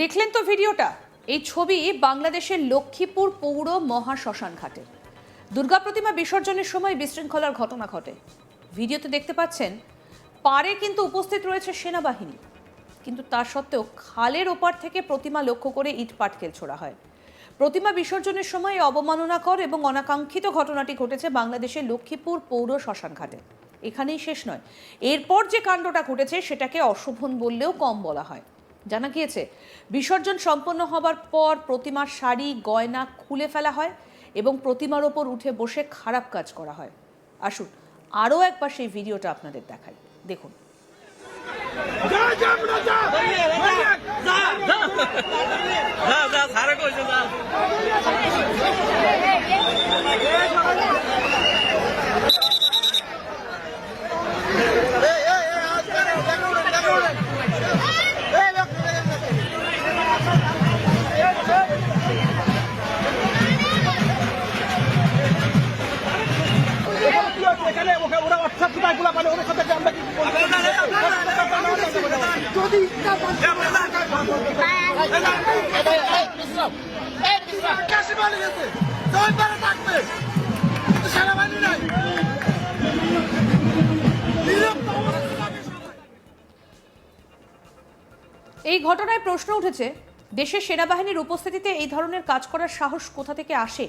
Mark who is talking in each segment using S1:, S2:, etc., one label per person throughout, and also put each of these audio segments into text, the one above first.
S1: দেখলেন তো ভিডিওটা? এই ছবি বাংলাদেশের লক্ষ্মীপুর পৌর মহাশ্মশান ঘাটে। দুর্গা প্রতিমা বিসর্জনের সময় বিশৃঙ্খলার ঘটনা ঘটে। ভিডিওতে দেখতে পাচ্ছেন পারে কিন্তু উপস্থিত রয়েছে সেনাবাহিনী। কিন্তু তা সত্ত্বেও খালের ওপার থেকে প্রতিমা লক্ষ্য করে ইট পাটকেল ছোড়া হয়। প্রতিমা বিসর্জনের সময় অবমাননাকর এবং অনাকাঙ্ক্ষিত ঘটনাটি ঘটেছে বাংলাদেশের লক্ষ্মীপুর পৌর শ্মশান ঘাটে এখানেই শেষ নয়। এরপর যে কাণ্ডটা ঘটেছে সেটাকে অশোভন বললেও কম বলা হয়। জানা গিয়েছে, বিসর্জন সম্পন্ন হবার পর প্রতিমার শাড়ি, গয়না খুলে ফেলা হয় এবং প্রতিমার ওপর উঠে বসে খারাপ কাজ করা হয়। আসুন আরও একবার সেই ভিডিওটা আপনাদের দেখাই। দেখুন।
S2: যা যা আমরা যা
S3: যা যা যা সারা
S2: থাকবে। সেনাবাহিনী নাই।
S1: এই ঘটনায় প্রশ্ন উঠেছে দেশের সেনাবাহিনীর উপস্থিতিতে এই ধরনের কাজ করার সাহস কোথা থেকে আসে?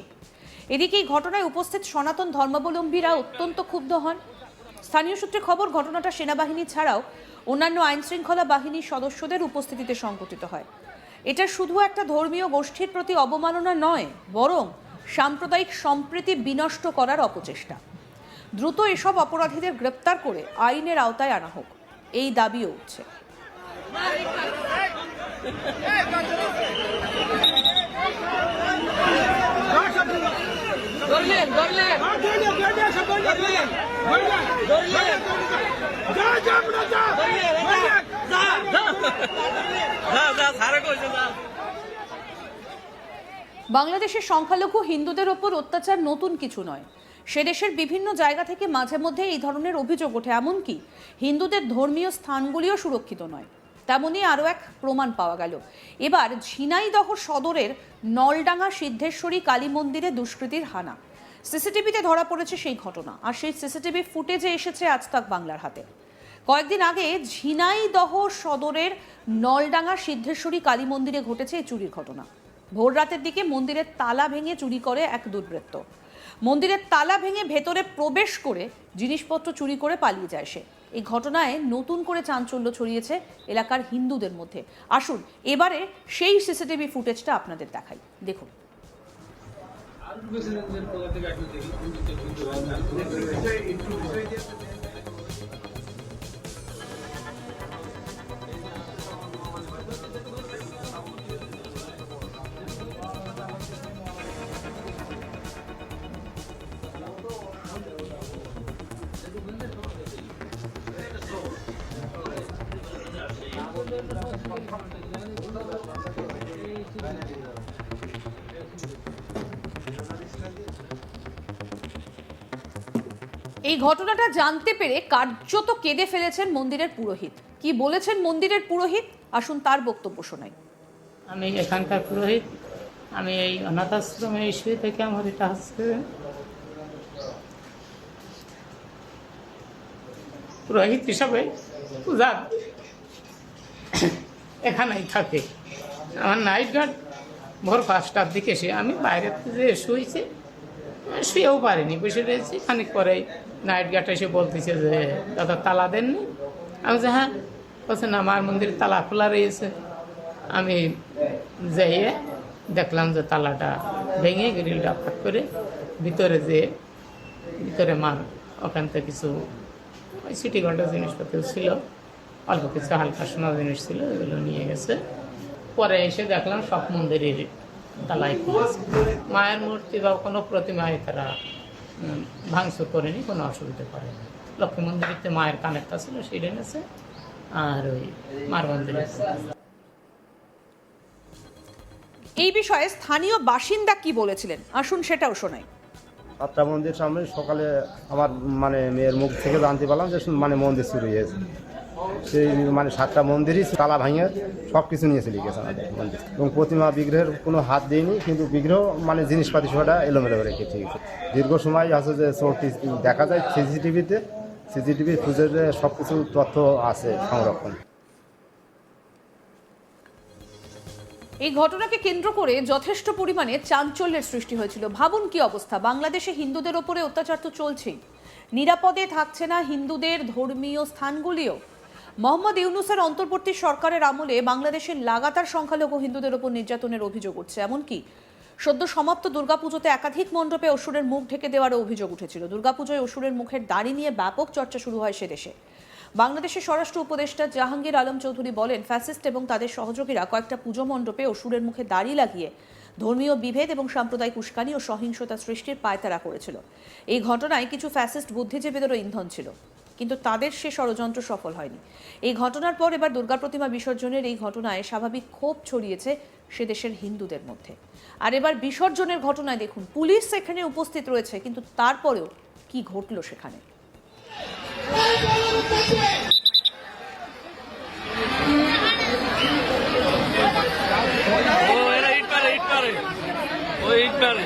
S1: এদিকে এই ঘটনায় উপস্থিত সনাতন ধর্মাবলম্বীরা অত্যন্ত ক্ষুব্ধ হন। স্থানীয় সূত্রে খবর ঘটনাটা সেনাবাহিনী ছাড়াও অন্যান্য আইনশৃঙ্খলা বাহিনীর সদস্যদের উপস্থিতিতে সংঘটিত হয়। এটা শুধু একটা ধর্মীয় গোষ্ঠীর প্রতি অবমাননা নয়, বরং সাম্প্রদায়িক সম্প্রীতি বিনষ্ট করার অপচেষ্টা। দ্রুত এসব অপরাধীদের গ্রেপ্তার করে আইনের আওতায় আনা হোক, এই দাবিও উঠছে। বাংলাদেশের সংখ্যালঘু হিন্দুদের ওপর অত্যাচার নতুন কিছু নয়। সে দেশের বিভিন্ন জায়গা থেকে মাঝে মধ্যে এই ধরনের অভিযোগ ওঠে, এমনকি হিন্দুদের ধর্মীয় স্থানগুলিও সুরক্ষিত নয়। তেমনই আরও এক প্রমাণ পাওয়া গেল। এবার ঝিনাইদহ সদরের নলডাঙ্গা সিদ্ধেশ্বরী কালী মন্দিরে দুষ্কৃতীর হানা। সিসিটিভিতে ধরা পড়েছে সেই ঘটনা, আর সেই সিসিটিভি ফুটেজে এসেছে আজ তাক বাংলার হাতে। কয়েকদিন আগে ঝিনাইদহ সদরের নলডাঙ্গা সিদ্ধেশ্বরী কালী মন্দিরে ঘটেছে এই চুরির ঘটনা। ভোর রাতের দিকে মন্দিরের তালা ভেঙে চুরি করে এক দুর্বৃত্ত। মন্দিরের তালা ভেঙে ভেতরে প্রবেশ করে জিনিসপত্র চুরি করে পালিয়ে যায় সে। এই ঘটনায় নতুন করে চাঞ্চল্য ছড়িয়েছে এলাকার হিন্দুদের মধ্যে। আসুন, এবারে সেই সিসিটিভি ফুটেজটা আপনাদের দেখাই। দেখুন। এই ঘটনাটা জানতে পেরে কার্যত কেঁদে ফেলেছেন মন্দিরের পুরোহিত। কি বলেছেন মন্দিরের পুরোহিত? আসুন তার বক্তব্য শোনাই।
S4: আমি এখানকার পুরোহিত। আমি এই অনাথ আশ্রমে ইস্যু থেকে আমার এটা হচ্ছে। পুরোহিত হিসাবে পূজা এখানেই থাকে। আমার নাইট গার্ড ভোর পাঁচটার দিকে সে আমি বাইরে যে শুয়েছি শুয়েও পারিনি, বসে রয়েছি। খানিক পরে নাইট গার্ড এসে বলতেছে যে, দাদা, তালা দেননি? আমি যে হ্যাঁ। বলছে, না আমার মন্দির তালা খোলা রয়েছে। আমি যাইয়ে দেখলাম যে তালাটা ভেঙে গ্রিলটা ফাঁক করে ভিতরে যে, ভিতরে মার ওখান থেকে কিছু ওই সিটি গোল্ডের জিনিসপত্র ছিল অল্প কিছু হালকা সোনা জিনিস ছিল এগুলো নিয়ে গেছে। পরে এসে দেখলাম সব মন্দিরের তালাই মায়ের মূর্তি বা কোনো প্রতিমায় তারা ভাঙচুর করেনি কোনো অসুবিধা করেনি। লক্ষ্মী মন্দিরেতে মায়ের কানেরটা ছিল সেটা এনেছে আর ওই মার মন্দিরে
S1: এই বিষয়ে স্থানীয় বাসিন্দা কি বলেছিলেন? আসুন সেটাও শোনাই।
S5: সাতটা মন্দির সামনে সকালে আমার মানে মেয়ের মুখ থেকে জানতে পারলাম যে মানে মন্দির শুরু হয়েছে। সেই মানে সাতটা মন্দিরই তালা ভাঙে সব কিছু নিয়ে চলে গেছে আমাদের মন্দির। এবং প্রতিমা বিগ্রহের কোনো হাত দিইনি কিন্তু বিগ্রহ মানে জিনিসপাতি সবটা এলোমেলো রেখে ঠিক আছে দীর্ঘ সময় আছে যে চোরটি দেখা যায় সিসিটিভিতে, সিসিটিভি যে সব কিছু তথ্য আছে সংরক্ষণ।
S1: এই ঘটনাকে কেন্দ্র করে যথেষ্ট পরিমাণে চাঞ্চল্যের সৃষ্টি হয়েছিল। ভাবুন কি অবস্থা? বাংলাদেশে হিন্দুদের ওপরে অত্যাচার তো চলছেই। নিরাপদে থাকছে না হিন্দুদের ধর্মীয় স্থানগুলিও। মোহাম্মদ ইউনুসের অন্তর্বর্তী সরকারের আমলে বাংলাদেশের লাগাতার সংখ্যালঘু হিন্দুদের ওপর নির্যাতনের অভিযোগ উঠছে। এমনকি সদ্য সমাপ্ত দুর্গাপুজোতে একাধিক মণ্ডপে অসুরের মুখ ঢেকে দেওয়ারও অভিযোগ উঠেছিল। দুর্গাপুজোয় অসুরের মুখের দাড়ি নিয়ে ব্যাপক চর্চা শুরু হয় সে দেশে। বাংলাদেশের স্বরাষ্ট্র উপদেষ্টা জাহাঙ্গীর আলম চৌধুরী বলেন, ফ্যাসিস্ট এবং তাদের সহযোগীরা কয়েকটা পুজো মণ্ডপে অসুরের মুখে দাড়ি লাগিয়ে ধর্মীয় বিভেদ এবং সাম্প্রদায়িক উস্কানি ও সহিংসতা সৃষ্টির পায়তারা করেছিল। এই ঘটনায় কিছু ফ্যাসিস্ট বুদ্ধিজীবীদেরও ইন্ধন ছিল। কিন্তু তাদের সে ষড়যন্ত্র সফল হয়নি। এই ঘটনার পর এবার দুর্গা প্রতিমা বিসর্জনের এই ঘটনায় স্বাভাবিক ক্ষোভ ছড়িয়েছে সে দেশের হিন্দুদের মধ্যে। আর এবার বিসর্জনের ঘটনায় দেখুন পুলিশ সেখানে উপস্থিত রয়েছে কিন্তু তারপরেও কি ঘটলো সেখানে?
S3: ও ইট পারে ইট পারে ও ইট পারে